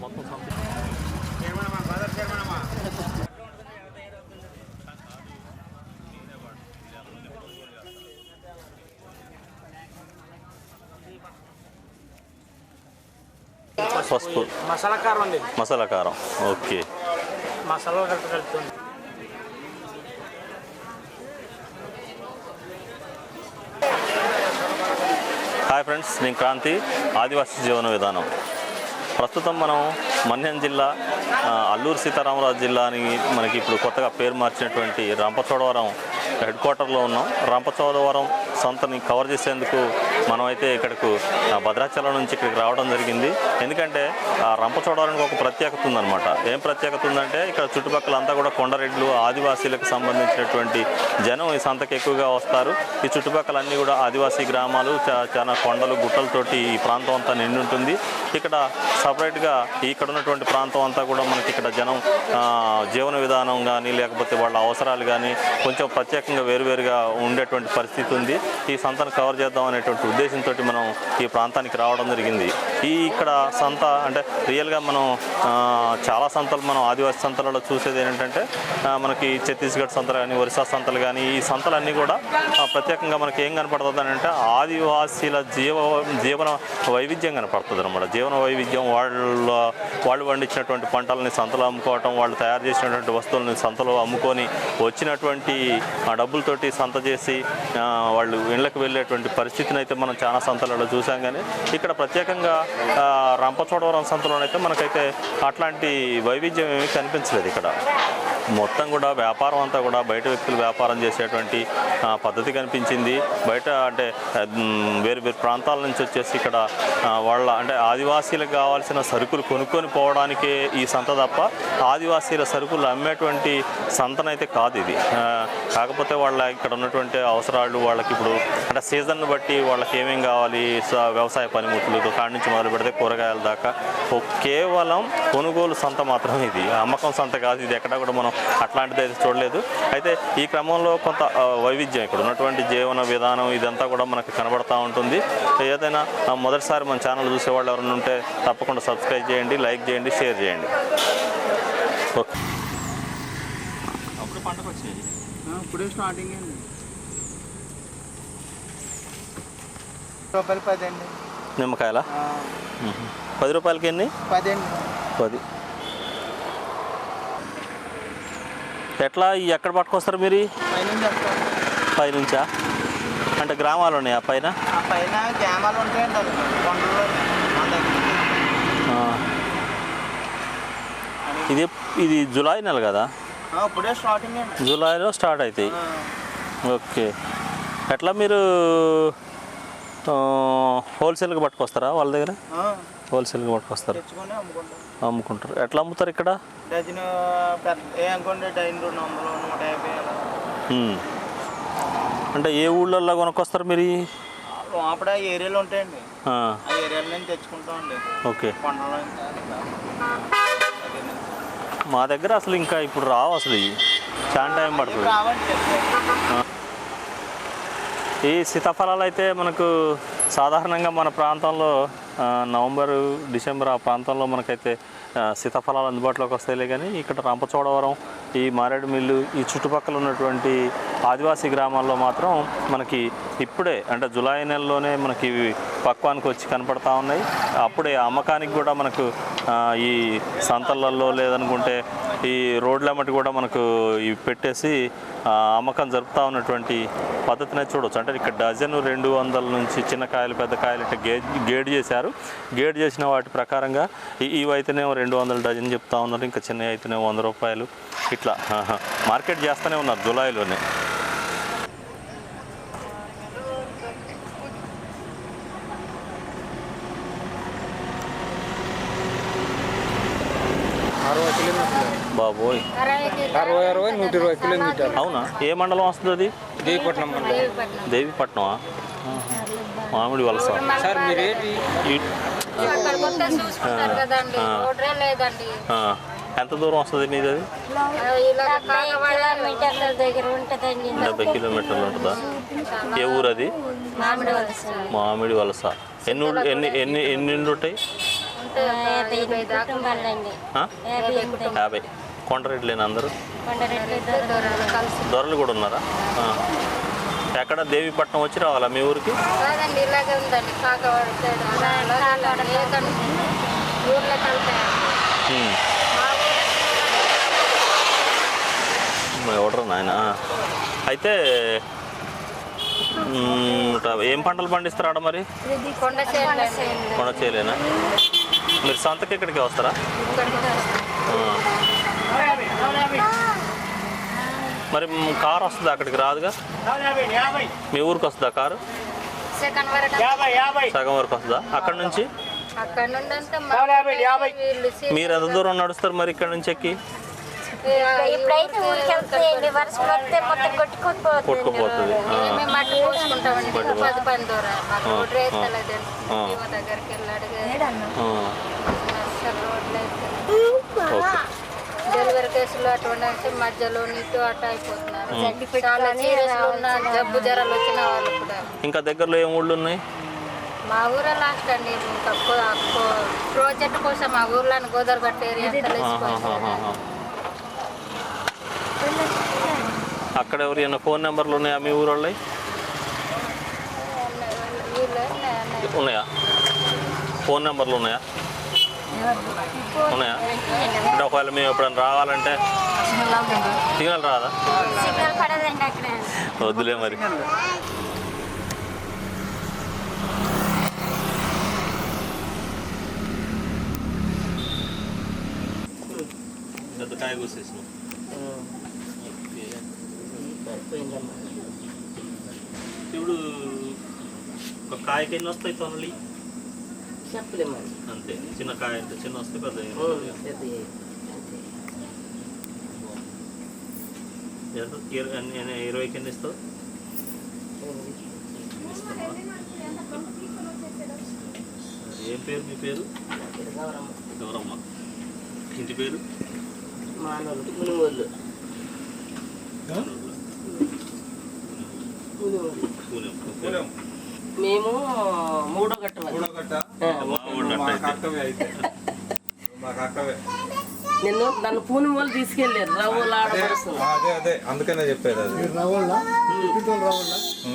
మొత్తం సంత పసుపు మసాలా కారం ఉంది మసాలా కారం. ఓకే. మసాలా కలిపి కలుపుతుంది హాయ్ ఫ్రెండ్స్ నేను క్రాంతి. ఆదివాసీ జీవన విధానం. ప్రస్తుతం మనం మన్యం జిల్లా అల్లూరు సీతారామరాజు జిల్లా అని మనకి ఇప్పుడు కొత్తగా పేరు మార్చినటువంటి రంపచోడవరం హెడ్ క్వార్టర్లో ఉన్నాం. రంపచోడవరం సంతని కవర్ చేసేందుకు మనమైతే ఇక్కడకు భద్రాచలం నుంచి ఇక్కడికి రావడం జరిగింది. ఎందుకంటే ఆ రంపచోడవరానికి ఒక ప్రత్యేకత ఉందన్నమాట. ఏం ప్రత్యేకత ఉందంటే ఇక్కడ చుట్టుపక్కల అంతా కూడా కొండరెడ్లు ఆదివాసీలకు సంబంధించినటువంటి జనం ఈ సంతకి ఎక్కువగా వస్తారు. ఈ చుట్టుపక్కల అన్నీ కూడా ఆదివాసీ గ్రామాలు చా- చాలా కొండలు గుట్టలతోటి ఈ ప్రాంతం అంతా నిండి ఉంటుంది ఇక్కడ సపరేట్గా ఇక్కడ ఉన్నటువంటి ప్రాంతం అంతా కూడా మనకి ఇక్కడ జనం జీవన విధానం కానీ లేకపోతే వాళ్ళ అవసరాలు కానీ కొంచెం ప్రత్యేకంగా వేరువేరుగా ఉండేటువంటి పరిస్థితి ఉంది. ఈ సంతను కవర్ చేద్దాం అనేటువంటి ఉద్దేశంతో మనం ఈ ప్రాంతానికి రావడం జరిగింది. ఈ ఇక్కడ సంత అంటే రియల్గా మనం చాలా సంతలు మనం ఆదివాసీ సంతలలో చూసేది ఏంటంటే మనకి ఛత్తీస్గఢ్ సంతలు కానీ ఒరిస్సా సంతలు కానీ ఈ సంతలన్నీ కూడా ప్రత్యేకంగా మనకి ఏం కనపడుతుంది అని అంటే ఆదివాసీల జీవ జీవన వైవిధ్యం కనపడుతుంది అనమాట జీవన వైవిధ్యం వాళ్ళ వాళ్ళు పండించినటువంటి పంటలని సంతలో అమ్ముకోవటం వాళ్ళు తయారు చేసినటువంటి వస్తువులని సంతలో అమ్ముకొని వచ్చినటువంటి డబ్బులతోటి సంత చేసి వాళ్ళు ఇళ్ళకి వెళ్ళేటువంటి పరిస్థితిని అయితే మనం చాలా సంతలలో చూసాం కానీ ఇక్కడ ప్రత్యేకంగా రంపచోడవరం సంతలోనైతే మనకైతే అట్లాంటి వైవిధ్యం ఏమీ కనిపించలేదు ఇక్కడ. మొత్తం కూడా వ్యాపారం అంతా కూడా బయట వ్యక్తులు వ్యాపారం చేసేటువంటి పద్ధతి కనిపించింది. బయట అంటే వేరు వేరు ప్రాంతాల నుంచి వచ్చేసి ఇక్కడ వాళ్ళ అంటే ఆదివాసీలకు కావాల్సిన సరుకులు కొనుక్కొని పోవడానికే ఈ సంత తప్ప ఆదివాసీల సరుకులు అమ్మేటువంటి సంతనైతే కాదు ఇది. కాకపోతే వాళ్ళ ఇక్కడ ఉన్నటువంటి అవసరాలు వాళ్ళకి ఇప్పుడు అంటే సీజన్ బట్టి వాళ్ళకి ఏమేం కావాలి స- వ్యవసాయ పనిముట్లు కాడి నుంచి మొదలు పెడితే కూరగాయల దాకా కేవలం కొనుగోలు సంత మాత్రం ఇది. అమ్మకం సంత కాదు ఇది ఎక్కడ కూడా మనం అట్లాంటిది అయితే చూడలేదు. అయితే ఈ క్రమంలో కొంత వైవిధ్యం ఇక్కడ ఉన్నటువంటి జీవన విధానం ఇదంతా కూడా మనకు కనబడతా ఉంటుంది. ఏదైనా మొదటిసారి మన ఛానల్ చూసేవాళ్ళు ఎవరైనా ఉంటే తప్పకుండా సబ్స్క్రైబ్ చేయండి లైక్ చేయండి షేర్ చేయండి. ఓకే. అప్పుడు పంటకు వచ్చేది. ఇప్పుడే స్టార్టింగ్ అండి రూపాయలు పది అండి నిమ్మకాయల? పది రూపాయలకి ఎన్ని? పది. ఎట్లా ఎక్కడ పట్టుకొస్తారు మీరు? చెప్తాను పైనుంచా? అంటే గ్రామాలు ఉన్నాయా పైన? ఉంటాయండి. ఇది ఇది జూలై నెల కదా? ఇప్పుడే స్టార్టింగ్ జూలైలో స్టార్ట్ అవుతాయి ఓకే. ఎట్లా మీరు హోల్సేల్గా పట్టుకొస్తారా వాళ్ళ దగ్గర? హోల్సేల్గా పట్టుకొస్తారు. అమ్ముకుంటారు. ఎట్లా అమ్ముతారు ఇక్కడ? డజన్. అంటే ఏ ఊళ్ళల్లో కొనుక్కొస్తారు మీరు? లోపల ఏరియాలు ఉంటాయండి. ఆ, ఆ ఏరియాల నుంచి తెచ్చుకుంటాం అండి ఓకే. మా దగ్గర అసలు ఇంకా ఇప్పుడు రావు అసలు చాలా టైం పడుతుంది. ఈ సీతాఫలాలు అయితే మనకు సాధారణంగా మన ప్రాంతంలో నవంబరు డిసెంబర్ ఆ ప్రాంతంలో మనకైతే సీతాఫలాలు అందుబాటులోకి వస్తాయిలే కానీ ఇక్కడ రంపచోడవరం ఈ మారేడుమిల్లు ఈ చుట్టుపక్కల ఉన్నటువంటి ఆదివాసీ గ్రామాల్లో మాత్రం మనకి ఇప్పుడే అంటే జులై నెలలోనే మనకి ఇవి పక్వానికి వచ్చి కనపడతా ఉన్నాయి. అప్పుడే అమ్మకానికి కూడా మనకు ఈ సంతలలో లేదనుకుంటే ఈ రోడ్ల మట్టి కూడా మనకు ఇవి పెట్టేసి అమ్మకం జరుపుతూ ఉన్నటువంటి పద్ధతిని చూడవచ్చు అంటే ఇక్కడ డజన్ రెండు వందల నుంచి చిన్న కాయలు పెద్ద కాయలు ఇట్లా గే గేడ్ చేశారు. గేడ్ చేసిన వాటి ప్రకారంగా ఇవైతేనేమో ఇవి రెండు వందల డజన్ చెప్తా ఉన్నారు. ఇంకా చిన్నవి అయితేనేమో వంద రూపాయలు. ఇట్లా మార్కెట్ చేస్తూనే ఉన్నారు జూలైలోనే. బాబోయ్. అరవై అరవై నూట ఇరవై కిలోమీటర్లు అవునా? ఏ మండలం వస్తుంది అది? దేవపట్నం మండలం. దేవిపట్నమా. మామిడి వలస. సార్ మీరేంటి. ఎంత దూరం వస్తుంది మీది అది? డెబ్బై కిలోమీటర్లు ఉంటుందా? ఏ ఊరు అది? మామిడి వలస. మామిడి వలస. ఎన్ని ఎన్ని ఎన్ని ఎన్ని ఉంటాయి? యాభై. కొండరెడ్లేని అందరూ? దూరాలు కూడా ఉన్నారా. ఎక్కడ దేవీపట్నం వచ్చి రావాలా మీ ఊరికి? ఎవడరు నాయన? అయితే ఏం పంటలు పండిస్తారు మరి? కొండ చేయలేనా మీరు సొంతకి ఇక్కడికి వస్తారా ఆ. మరి కారు వస్తుందా అక్కడికి? రాదుగా? మీ ఊరికి వస్తుందా కారు? సగం వరకు వస్తుందా? అక్కడ నుంచి? మీరు ఎంత దూరం నడుస్తారు మరి ఇక్కడ నుంచి ఎక్కి? కొట్టుకుపోతుంది. ఓకే. డెలివరీ కేసులు అటువంటి అంటే మధ్యలో నీటు అట్ట అయిపోతున్నారు. చాలా సీరియస్లు ఉన్న జబ్బు జ్వరాలు వచ్చిన వాళ్ళు కూడా. ఇంకా దగ్గరలో ఏం ఊళ్ళు ఉన్నాయి? మా ఊరే లాస్ట్ అండి. ఇంకా ప్రాజెక్ట్ కోసం మా ఊర్లో గోదావరి ఏరియా. అక్కడ ఎవరైనా ఫోన్ నెంబర్లు ఉన్నాయా మీ ఊరు వాళ్ళవి వీళ్ళే ఉన్నాయి, ఉన్నాయి. ఉన్నాయా? ఫోన్ నెంబర్లు ఉన్నాయా? ఉన్నాయా? అంటే ఒకవేళ మేము ఎప్పుడైనా రావాలంటే సిగ్నల్ రాదా? వద్దులే మరి. కోసేసినాం. ఇప్పుడు ఒక కాయకి ఎన్ని వస్తాయి తొనలి చెప్పలేమండి అంతే చిన్న కాయ అంటే చిన్న వస్తే పెద్ద ఎంత ఇర- ఎన్ని- ఎన్ని- ఇరవైకి ఎన్ని ఇస్తావు? ఏం పేరు మీ పేరు ఎవరమ్మ ఇంటి పేరు మానవులు మునిగోళ్ళు. మేము మూడో గట్ట మూడో గట్ట నిన్ను నన్ను పూని వాళ్ళు తీసుకెళ్ళారు. రవ్వలు అదే ఆడపడుతుంది అదే అదే అందుకనే చెప్పేది అది. రవ్వళ్ళ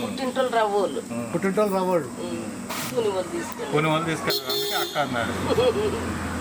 పుట్టింటోళ్ళు రవ్వళ్ళ పుట్టింటోళ్ళు రవ్వళ్ళు పూని వాళ్ళు తీసుకెళ్ళారు. కొన్ని వాళ్ళు తీసుకెళ్ళారు అందుకే అక్క అన్నాడు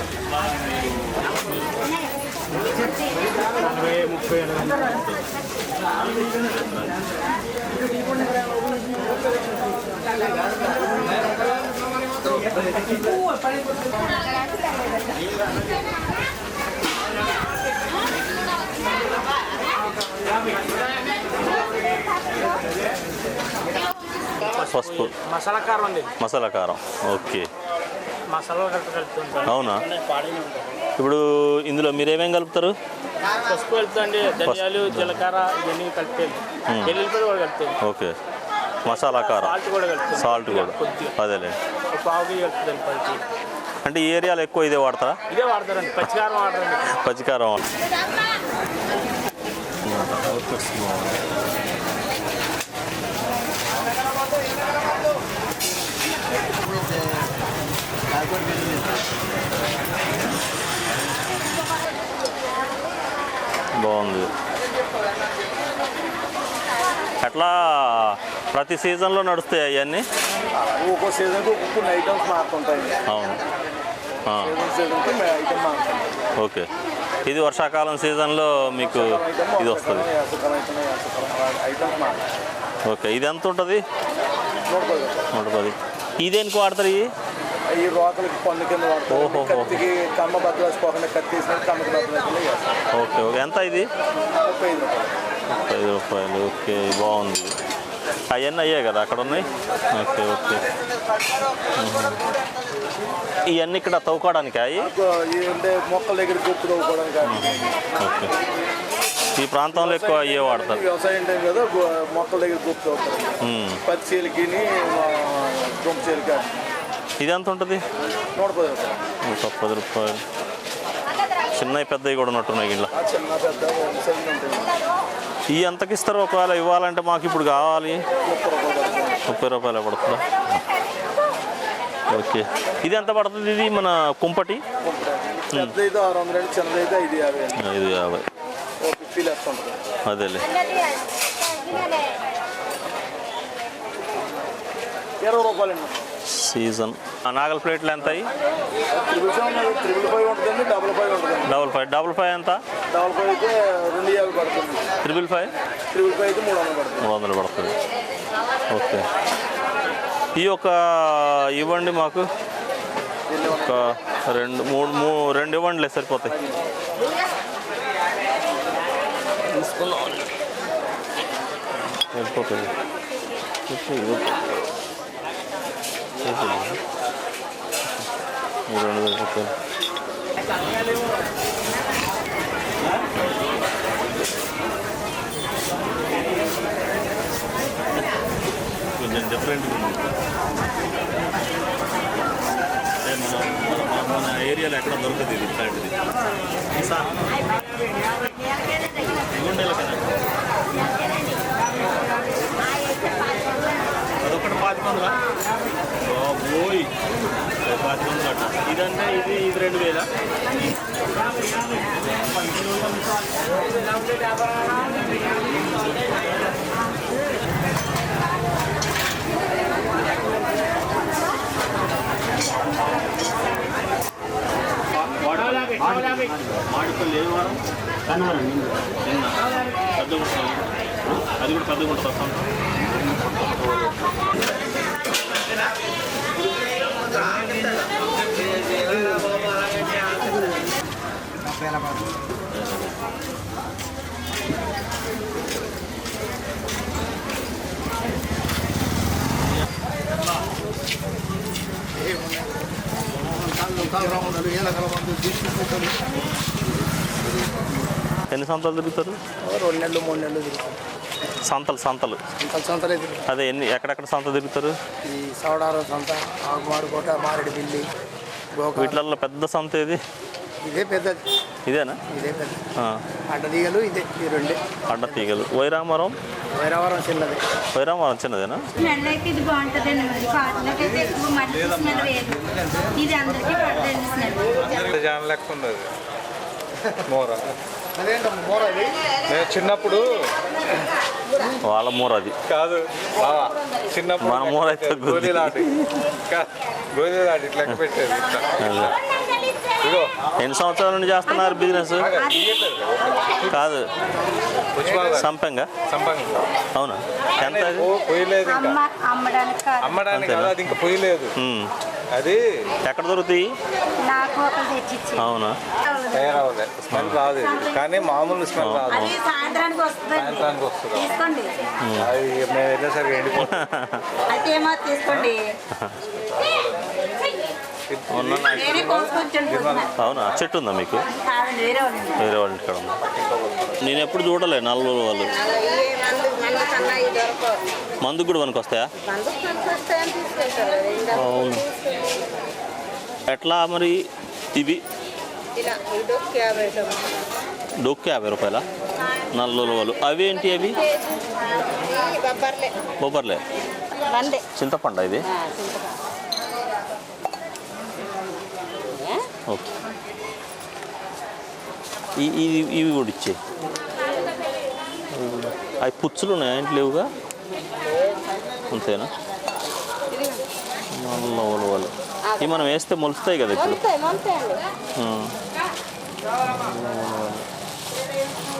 పసుపు. మసాలా కారం అండి. మసాలా కారం. ఓకే. మసాలా అవునా? ఇప్పుడు ఇందులో మీరు ఏమేం కలుపుతారు? పసుపు ధనియాలు జీలకర్ర ఇవన్నీ కలిపేది ఎల్లుల్లిపాయలు కూడా కలిపేది ఓకే. మసాలా కారం. సాల్ట్ కూడా సాల్ట్ కూడా. కొద్దిగా అదేలే. ఒక పావు కేజీ కలుపుతుంది పచ్చి అంటే ఈ ఏరియాలో ఎక్కువ ఇదే వాడతారా? ఇదే వాడతారండి. పచ్చికారం వాడరండి పచ్చికారం బాగుంది. అట్లా ప్రతి సీజన్లో నడుస్తాయి అవన్నీ? ఒక్కో సీజన్కి కొన్ని ఐటమ్స్ మారుతుంటాయి. అవును. ఓకే. ఇది వర్షాకాలం సీజన్లో మీకు ఇది వస్తుంది. ఓకే. ఇది ఎంత ఉంటుంది నూట పది. ఇదేనికి వాడతారు ఇవి? ఈ రోకలకి పన్ను కింద వాడతారు ఓహో. కత్తికి కమ్మ బద్దలు వేసుకోకుండా కత్తి వేసిన కమ్మకి ఓకే ఓకే. ఎంత ఇది? ముప్పై ఐదు రూపాయలు. ముప్పై ఐదు రూపాయలు. ఓకే బాగుంది. అవన్నీ అయ్యాయి కదా అక్కడ ఉన్నాయి? Okay okay. ఇవన్నీ ఇక్కడ తవ్వుకోవడానికి అవి మొక్కల దగ్గర గుప్పు తవ్వుకోవడానికి ఓకే. ఈ ప్రాంతంలో ఎక్కువ అయ్యే వాడతారు. వ్యవసాయం టైం కదా మొక్కల దగ్గర తవ్వుతారు మ్మ్. పత్తి చీలికి దుంప చీలిక ఇది ఎంత ఉంటుంది నూట పది రూపాయలు. చిన్నవి పెద్దవి కూడా ఉన్నట్టున్నాయి ఉంటాయి? ఈ ఎంతకి ఇస్తారు ఒకవేళ ఇవ్వాలంటే మాకు ఇప్పుడు కావాలి. ముప్పై రూపాయలు పడుతుంది? ఓకే. ఇది ఎంత పడుతుంది ఇది మన కుంపటి? ఐదు యాభై. అదేలే. ఇరవై రూపాయలు సీజన్. ఆ నాగల ప్లేట్లు ఎంత అయ్యి డబుల్ ఫైవ్ డబుల్ ఫైవ్ ఎంత? డబుల్ ఫైవ్ అయితే రెండు యాభై పడుతుంది త్రిబుల్ ఫైవ్? త్రిబుల్ ఫైవ్ అయితే మూడు వందలు పడుతుంది. మూడు వందలు పడుతుంది ఓకే. ఈ ఒక ఇవ్వండి మాకు. ఒక రెండు మూడు మూ రెండు ఇవ్వండిలే సరిపోతాయి. తీసుకుందాం వెళ్ళిపోతుంది రెండు వేల రూపాయలు కొంచెం డిఫరెంట్ ఉంది మన ఏరియాలో ఎక్కడ దొరకదు ఇది ఇట్లాంటిది సార్ కదా అదొకటి పాతి వందలా? ఓయ్ పాతి వందలు అట్ట ఇదంటే ఇది ఇది రెండు వేల? మాడిపల్లి ఏ వారం నిన్న. పెద్ద అది కూడా. పెద్దగా ఉంటుంది అసలు ఎన్ని సంతలు తిరుగుతారు రెండు నెలలు మూడు నెలలు తిరుగుతాం సంతలు సంతలు. సంతలే అదే ఎన్ని ఎక్కడెక్కడ సంత తిరుగుతారు? ఈ సవడారం సంత ఆకుమారుకోట మారేడు బిల్లి గోక వీటిలలో పెద్ద సంత ఏది? ఇదే పెద్దది ఇదేనా? ఇదే పెద్ద. ఆ, అడ్డదీగలు ఇదే ఈ రెండే. అడ్డ తీగలు. వైరామరం? వైరావరం చిన్నది. వైరామరం చిన్నదేనా? ఇది బాగుంటుందండి మరి. పాటలకి అయితే ఎక్కువ మట్టి స్మెల్ వేయదు ఇది అందరికీ పడదండి స్మెల్ జాన లెక్క ఉంది అది మోర. నేను చిన్నప్పుడు. వాళ్ళ మూర అది. కాదు. చిన్నప్పుడు మన మూర అయితే గుద్ది. గోళీలాటి గోళీలాటి ఇట్లా పెట్టేది. ఎన్ని సంవత్సరాల నుండి చేస్తున్నారు బిజినెస్? కాదు. సంపెంగా? సంపంగి. అవునా? ఎంత అమ్మ అమ్మడానికి అది ఇంకా పొయ్యలేదు ఉమ్. అది ఎక్కడ దొరుకుతాయి అవునా స్మెల్ రాదు ఇది కానీ మామూలు స్మెల్ రాదు అది సాయంత్రానికి వస్తుందండి సాయంత్రానికి వస్తుంది తీసుకోండి అది మేము వెళ్ళేసరికి ఎండిపోతుంది అయితే ఏమో తీసుకోండి ఉన్న అవునా చెట్టు ఉందా మీకు వేరే వాళ్ళ ఇంటికాడ ఉందా నేను ఎప్పుడు చూడలే నలుగురు వాళ్ళు మందుకు కూడా మనకు వస్తాయా అవును. ఎట్లా మరి ఇవి? డొక్కు యాభై రూపాయల? నల్లుల అవి ఏంటి అవి? బొబ్బర్లే. చింతపండు ఇది? ఓకే. ఇవి కూడా ఇచ్చే అవి పుచ్చులు ఉన్నాయి? ఏంటి లేవుగా? అంతేనా ఉలవలు. ఇవి మనం వేస్తే మొలుస్తాయి కదా ఇప్పుడు.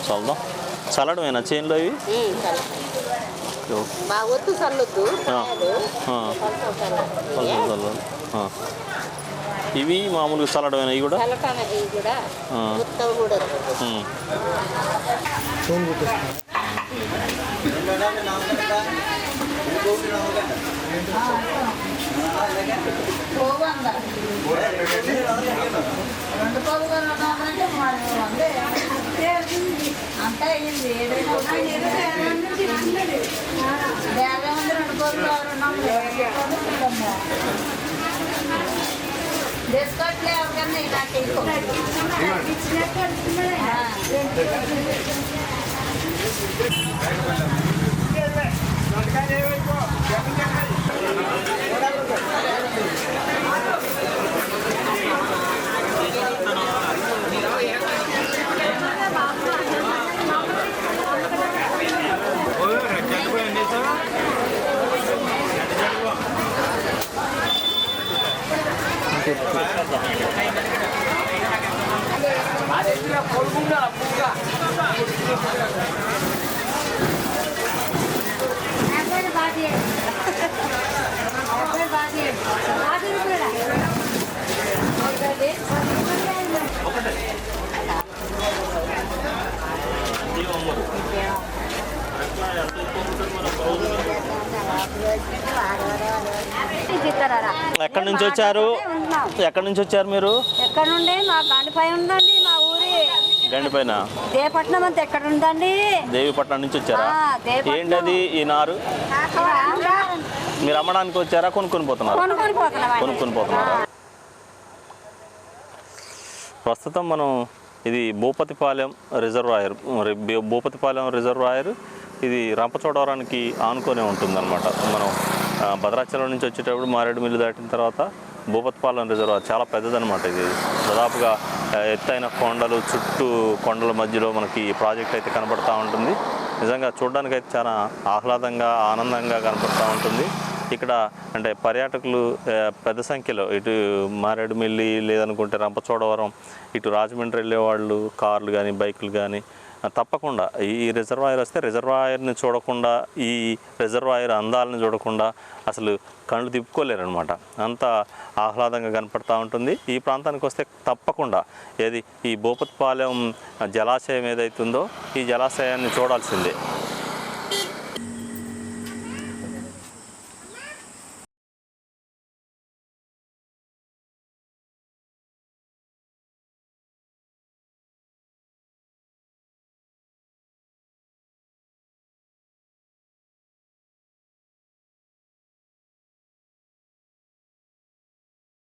చల్దాం చల్లడమేనా చేనులో ఇవి? చల్లొద్దు. ఇవి మామూలుగా చల్లడమేనా ఇవి కూడా? కూడా. ఆ. ఉత్తవ కూడా ఉమ్. అంతా అయ్యింది ఏదైనా యాభై మంది రెండు డిస్కౌంట్లే ఎవరికన్నా ఇలాంటి నుంచి వచ్చారు? ఎక్కడి నుంచి వచ్చారు మీరు? ఎక్కడ నుండి? మా గండిపై ఉందండి మా ఊరి. గండిపైన? దేపట్నం అంతా ఎక్కడ ఉందండి? దేవిపట్నం నుంచి వచ్చారా? దేవిపట్నం. ఏంటది ఈ నారు? మీరు అమ్మడానికి వచ్చారా? కొనుక్కొని పోతున్నారు? కొనుక్కొని పోతున్నాం కొనుక్కొని పోతున్నారా? ప్రస్తుతం మనం ఇది భూపతిపాలెం రిజర్వాయర్ భూపతిపాలెం రిజర్వాయర్ ఇది రంపచోడవరానికి ఆనుకొనే ఉంటుందన్నమాట. మనం భద్రాచలం నుంచి వచ్చేటప్పుడు మారేడుమిల్లి దాటిన తర్వాత భూపత్పాలెం రిజర్వాయర్ చాలా పెద్దదనమాట ఇది. దాదాపుగా ఎత్తైన కొండలు చుట్టూ కొండల మధ్యలో మనకి ఈ ప్రాజెక్ట్ అయితే కనబడతా ఉంటుంది. నిజంగా చూడడానికి అయితే చాలా ఆహ్లాదంగా ఆనందంగా కనపడతా ఉంటుంది. ఇక్కడ అంటే పర్యాటకులు పెద్ద సంఖ్యలో ఇటు మారేడుమిల్లి లేదనుకుంటే రంపచోడవరం ఇటు రాజమండ్రి వెళ్ళే వాళ్ళు కార్లు కానీ బైకులు కానీ తప్పకుండా. ఈ రిజర్వాయర్ వస్తే రిజర్వాయర్ని చూడకుండా ఈ రిజర్వాయర్ అందాలను చూడకుండా అసలు కళ్ళు తిప్పుకోలేరనమాట అంత ఆహ్లాదంగా కనపడతా ఉంటుంది. ఈ ప్రాంతానికి వస్తే తప్పకుండా ఏది ఈ భూపతిపాలెం జలాశయం ఏదైతుందో ఈ జలాశయాన్ని చూడాల్సిందే.